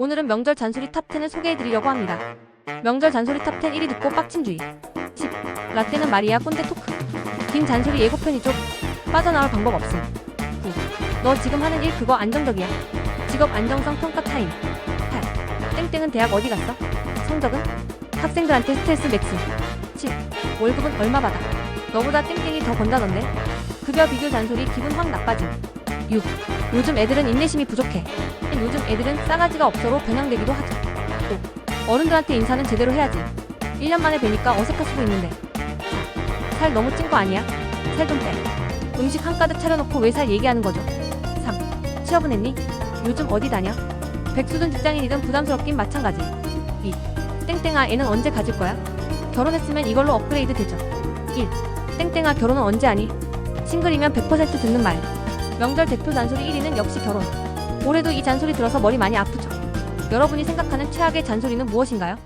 오늘은 명절 잔소리 탑10을 소개해드리려고 합니다. 명절 잔소리 탑10 1위 듣고 빡친 주의 10. 라떼는 말이야 꼰대 토크 긴 잔소리 예고편이죠 빠져나올 방법 없음 9. 너 지금 하는 일 그거 안정적이야 직업 안정성 평가 타임 8. 땡땡은 대학 어디 갔어? 성적은? 학생들한테 스트레스 맥스 7. 월급은 얼마 받아? 너보다 땡땡이 더 번다던데? 급여 비교 잔소리 기분 확 나빠짐 6. 요즘 애들은 인내심이 부족해 요즘 애들은 싸가지가 없어로 변형되기도 하죠 5. 어른들한테 인사는 제대로 해야지 1년 만에 뵈니까 어색할 수도 있는데 4. 살 너무 찐 거 아니야? 살 좀 빼. 음식 한가득 차려놓고 왜 살 얘기하는 거죠? 3. 취업은 했니? 요즘 어디 다녀? 백수든 직장인이든 부담스럽긴 마찬가지 2. 땡땡아 애는 언제 가질 거야? 결혼했으면 이걸로 업그레이드 되죠 1. 땡땡아 결혼은 언제 하니? 싱글이면 100% 듣는 말 명절 대표 잔소리 1위는 역시 결혼 올해도 이 잔소리 들어서 머리 많이 아프죠 여러분이 생각하는 최악의 잔소리는 무엇인가요?